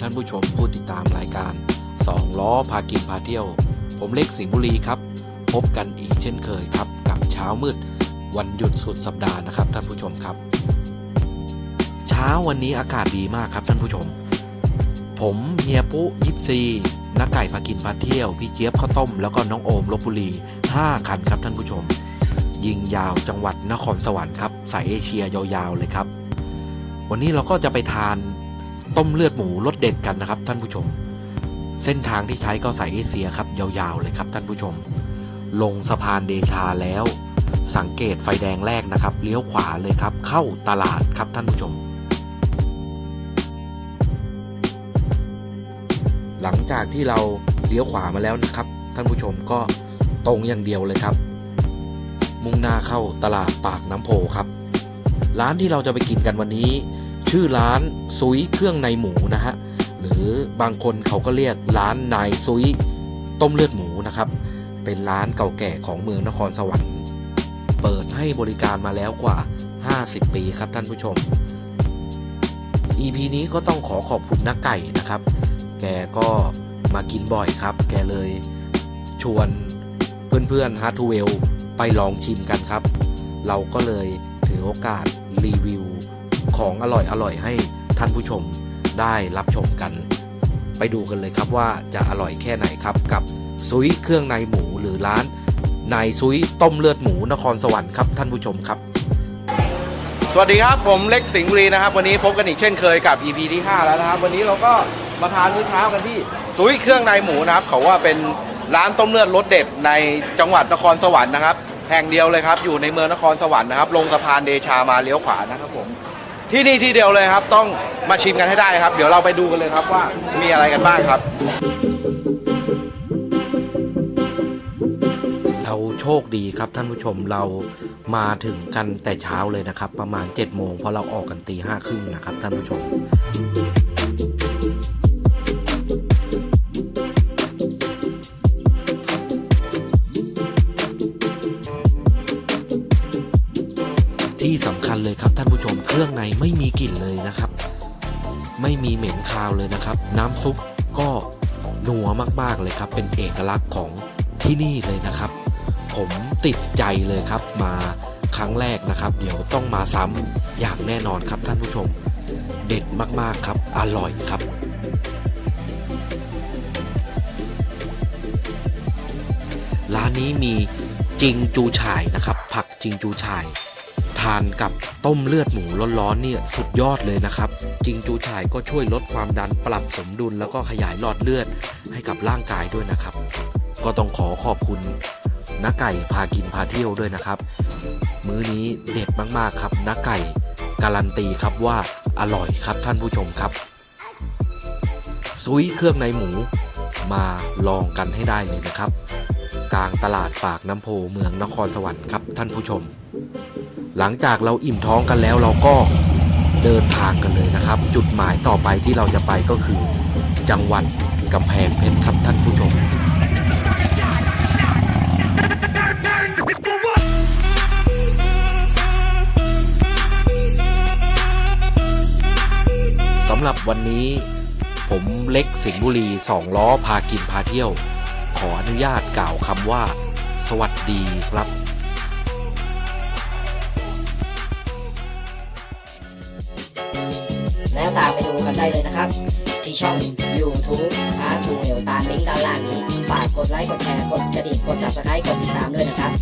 ท่านผู้ชมผู้ติดตามรายการสองล้อพากินพาเที่ยว ผมเล็กสิงห์บุรีครับ พบกันอีกเช่นเคยครับ กับเช้ามืด วันหยุดสุดสัปดาห์นะครับ ท่านผู้ชมครับ เช้าวันนี้อากาศดีมากครับท่านผู้ชม ผมเฮียปุ๊ยิปซีนักไก่พากินพาเที่ยว พี่เจี๊ยบข้าวต้ม แล้วก็น้องโอมลบบุรี 5 คันครับท่านผู้ชม ยิงยาวจังหวัดนครสวรรค์ครับสายเอเชียยาวๆเลยครับ วันนี้เราก็จะไปทาน ต้มเลือดหมูรสเด็ดกันนะครับ ท่านผู้ชม เส้นทางที่ใช้ก็สายเอเชียครับยาวๆเลยครับท่านผู้ชม ลงสะพานเดชาแล้ว สังเกตไฟแดงแรกนะครับเลี้ยวขวาเลยครับ เข้าตลาดครับท่านผู้ชม หลังจากที่เราเลี้ยวขวามาแล้วนะครับ ท่านผู้ชมก็ตรงอย่างเดียวเลยครับ มุ่งหน้าเข้าตลาดปากน้ำโพครับ ร้านที่เราจะไปกินกันวันนี้ ชื่อร้านซุยเครื่องในหมูนะฮะหรือบางคนเขาก็เรียกร้านนายซุยต้มเลือดหมูนะครับ เป็นร้านเก่าแก่ของเมืองนครสวรรค์ เปิดให้บริการมาแล้วกว่า 50 ปีครับท่านผู้ชม EP นี้ก็ต้องขอขอบคุณนักไก่นะครับ แกก็มากินบ่อยครับ แกเลยชวนเพื่อนๆฮาร์ทูเวลไปลองชิมกันครับ เราก็เลยถือโอกาสรีวิว ของอร่อยๆให้ท่านผู้ชมได้รับชมกัน ไปดูกันเลยครับว่าจะอร่อยแค่ไหนครับกับซุยเครื่องในหมูหรือร้านนายซุยต้มเลือดหมูนครสวรรค์ครับท่านผู้ชมครับ สวัสดีครับผมเล็กสิงห์บุรีนะครับ วันนี้พบกันอีกเช่นเคยกับ EP ที่ 5 แล้วนะครับ วันนี้เราก็มาทานมื้อเช้ากันที่สุยเครื่องในหมูนะครับเขาว่าเป็นร้านต้มเลือดรสเด็ดในจังหวัดนครสวรรค์นะครับแห่งเดียวเลยครับ อยู่ในเมืองนครสวรรค์นะครับ ลงสะพานเดชามาเลี้ยวขวานะครับผม ที่นี่ที่เดียวเลยครับ ต้องมาชิมกันให้ได้ครับ เดี๋ยวเราไปดูกันเลยครับว่ามีอะไรกันบ้างครับ เราโชคดีครับท่านผู้ชมเรามาถึงกันแต่เช้าเลยนะครับ ประมาณ7จ็ดโมงเพราะเราออกกันตีห้าครึ่งนะครับท่านผู้ชม ที่สำคัญเลยครับท่านผู้ชมเครื่องในไม่มีกลิ่นเลยนะครับ ไม่มีเหม็นคาวเลยนะครับ น้ำซุปก็นัวมากๆเลยครับ เป็นเอกลักษณ์ของที่นี่เลยนะครับ ผมติดใจเลยครับมาครั้งแรกนะครับ เดี๋ยวต้องมาซ้ำอย่างแน่นอนครับท่านผู้ชม เด็ดมากๆครับ อร่อยครับร้านนี้มีจิงจูฉ่ายนะครับ ผักจิงจูฉ่าย ทานกับต้มเลือดหมูร้อนๆเนี่ยสุดยอดเลยนะครับ จิงจูฉ่ายก็ช่วยลดความดันปรับสมดุลแล้วก็ขยายหลอดเลือดให้กับร่างกายด้วยนะครับ ก็ต้องขอขอบคุณน้าไก่พากินพาเที่ยวด้วยนะครับ มื้อนี้เด็ดมากๆครับน้าไก่การันตีครับว่าอร่อยครับท่านผู้ชมครับ ซุยเครื่องในหมูมาลองกันให้ได้เลยนะครับ กลางตลาดปากน้ำโพเมืองนครสวรรค์ครับท่านผู้ชม หลังจากเราอิ่มท้องกันแล้วเราก็เดินทางกันเลยนะครับ จุดหมายต่อไปที่เราจะไปก็คือ จังหวัดกำแพงเพชรครับท่านผู้ชมสำหรับวันนี้ผมเล็กสิงห์บุรีสองล้อพากินพาเที่ยว ขออนุญาตกล่าวคำว่า สวัสดีครับ ได้เลยนะครับ ที่ช่อง YouTube a r t u w e l ตามลิงก์ด้านล่างนี้ ฝากกดไลค์กดแชร์กดกระดิ่งกด Subscribe กดติดตามด้วยนะครับ